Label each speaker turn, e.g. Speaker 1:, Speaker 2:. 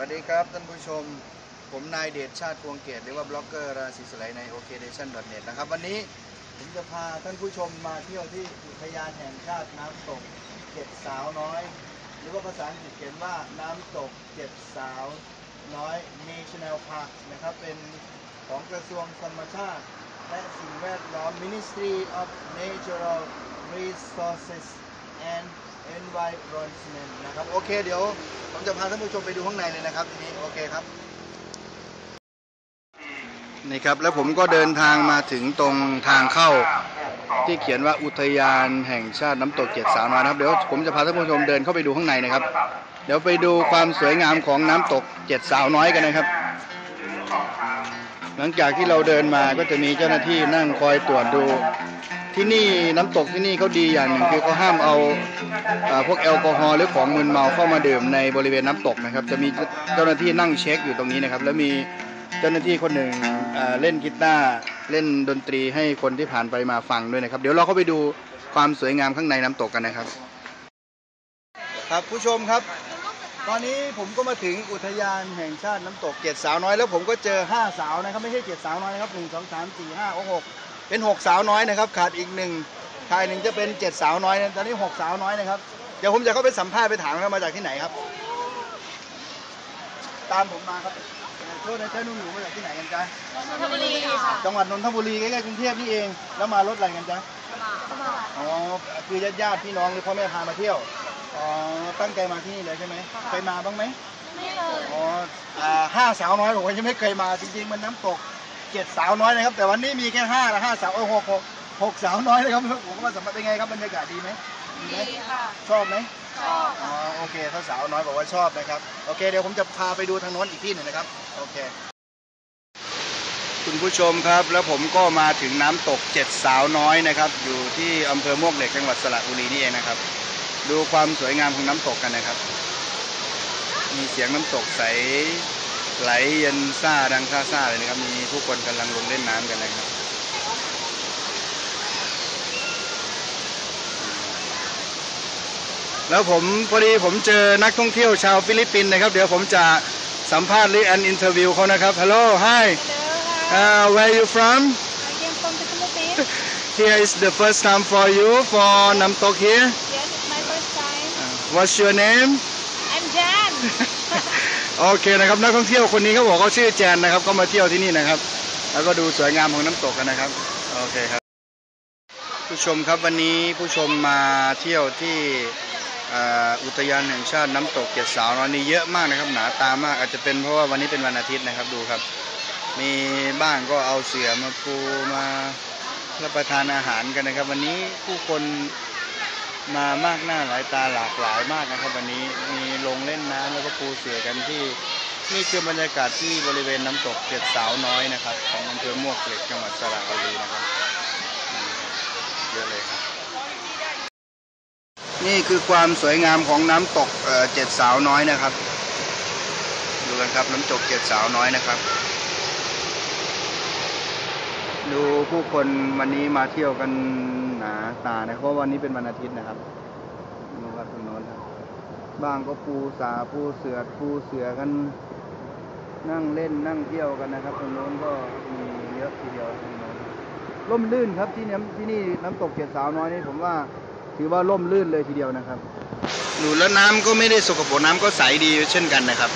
Speaker 1: วัสดีครับท่านผู้ชม ผมนายเดชชาติพวงเกตหรือว่าบล็อกเกอร์ราศีสไลใน okdation.net นะครับวันนี้ผมจะพาท่านผู้ชมมาเที่ยวที่อุทยานแห่งชาติน้ำตกเจ็ดสาวน้อย หรือว่าภาษาอังกฤษเขียนว่าน้ำตกเจ็ดสาวน้อย National Park นะครับเป็นของกระทรวงธรรมชาติ และสิ่งแวดล้อม Ministry of Natural Resources and Environment นะครับ โอเค เดี๋ยวผมจะพาท่านผู้ชมไปดูข้างในเลยนะครับทีนี้ โอเคครับ นี่ครับ แล้วผมก็เดินทางมาถึงตรงทางเข้า ที่เขียนว่าอุทยานแห่งชาติน้ำตกเจ็ดสาวน้อยนะครับ เดี๋ยวผมจะพาท่านผู้ชมเดินเข้าไปดูข้างในนะครับ เดี๋ยวไปดูความสวยงามของน้ำตกเจ็ดสาวน้อยกันนะครับหลังจากที่เราเดินมาก็จะมีเจ้าหน้าที่นั่งคอยตรวจดู ที่นี่น้ำตกที่นี่เขาดีอย่างหนึ่งคือเขาห้ามเอาอพวกแอลกอฮอล์หรือของมึนเมาเข้ามาดื่มในบริเวณน้ำตกนะครับ จะมีเจ้าหน้าที่นั่งเช็คอยู่ตรงนี้นะครับ แล้วมีเจ้าหน้าที่คนหนึ่งเล่นกีตาร์เล่นดนตรีให้คนที่ผ่านไปมาฟังด้วยนะครับ เดี๋ยวเราเข้าไปดูความสวยงามข้างในน้ำตกกันนะครับ ครับผู้ชมครับ ตอนนี้ผมก็มาถึงอุทยานแห่งชาติน้ำตกเจ็ดสาวน้อยแล้วผมก็เจอห้าสาวนะครับไม่ใช่เจ็ดสาวน้อยนะครับหนึ่งสองสามสี่ห้าหก เป็นหกสาวน้อยนะครับ ขาดอีกหนึ่งชายหนึ่งจะเป็นเจ็ดสาวน้อยนะตอนนี้หกสาวน้อยนะครับ เดี๋ยวผมจะเข้าไปสัมภาษณ์ไปถามเขามาจากที่ไหนครับ ตามผมมาครับโทษนะเจ้าหนุ่มหนูมาจากที่ไหนกันจ๊ะ
Speaker 2: นนทบุรีค่ะ
Speaker 1: จังหวัดนนทบุรีใกล้ๆกรุงเทพนี่เอง แล้วมารถอะไรกันจ๊ะอ๋อคือญาติญาติๆพี่น้องหรือพ่อแม่พามาเที่ยวอ๋อตั้งใจมาที่นี่เลยใช่ไหมเคยมาบ้างไหม
Speaker 2: ไม่เลย
Speaker 1: อ๋ออ่าห้าสาวน้อยผมยังไม่เคยมาจริงๆมันน้ำตก เจ็ดสาวน้อยนะครับ แต่วันนี้มีแค่ห้าละห้าสาวเออหกหกหกสาวน้อยนะครับผมก็มาสัมผัสเป็นไงครับบรรยากาศดีไหมดีไหม
Speaker 2: ดีค่ะ
Speaker 1: ชอบไหม
Speaker 2: ชอบ
Speaker 1: อ๋อโอเคถ้าสาวน้อยบอกว่าชอบนะครับโอเคเดี๋ยวผมจะพาไปดูทางโน้นอีกที่หนึ่งนะครับโอเค คุณผู้ชมครับ แล้วผมก็มาถึงน้ำตกเจ็ดสาวน้อยนะครับ อยู่ที่อำเภอมวกเหล็กจังหวัดสระบุรีนี่เองนะครับ ดูความสวยงามของน้ำตกกันนะครับ มีเสียงน้ำตกใส ไหลเย็นซ่าดังซ่าซ่าเลยนะครับ มีผู้คนกำลังลงเล่นน้ำกันนะครับแล้วผมพอดีผมเจอนักท่องเที่ยวชาวฟิลิปปินส์นะครับ เดี๋ยวผมจะสัมภาษณ์หรืออันอินเทอร์วิวเขานะครับ Hello hi uh, where you from
Speaker 2: I came from the Philippines
Speaker 1: Here is the first time for you for Namtok here
Speaker 2: yes it's my first time
Speaker 1: Uh, What's your name
Speaker 2: I'm Jan
Speaker 1: โอเคนะครับนักท่องเที่ยวคนนี้เขาบอกเขาชื่อแจนนะครับ ก็มาเที่ยวที่นี่นะครับ แล้วก็ดูสวยงามของน้ำตกกันนะครับโอเคครับ ผู้ชมครับวันนี้ผู้ชมมาเที่ยวที่อ,อุทยานแห่งชาติน้ำตกเจ็ดสาวนอยนี่เยอะมากนะครับ หนาตามากอาจจะเป็นเพราะว่าวันนี้เป็นวันอาทิตย์นะครับดูครับ มีบ้างก็เอาเสือมาปูมารับประทานอาหารกันนะครับ วันนี้ผู้คน มามากหน้าหลายตาหลากหลายมากนะครับ วันนี้มีลงเล่นน้ำแล้วก็ปูเสือกันที่นี่คือบรรยากาศที่บริเวณน้ำตกเจ็ดสาวน้อยนะครับของอำเภอมวกเหล็กจังหวัดสระบุรีนะครับเยอะเลยครับ นี่คือความสวยงามของน้ำตกเอ่อเจ็ดสาวน้อยนะครับ ดูกันครับน้ำตกเจ็ดสาวน้อยนะครับ ดูผู้คนวันนี้มาเที่ยวกันหนาตานะเพราะวันนี้เป็นวันอาทิตย์นะครับดูครับตรงโน้นครับบ้างก็ปูสาปูเสือปูเสือกัน นั่งเล่นนั่งเที่ยวกันนะครับตรงโน้นก็มีเยอะทีเดียวตรงโน้นร่มรื่นครับที่น้ำที่นี่น้ำตกเจ็ดสาวน้อยนี่ผมว่าถือว่าร่มรื่นเลยทีเดียวนะครับดูแล้วน้ำก็ไม่ได้สกปรกน้ำก็ใสดีเช่นกันนะครับ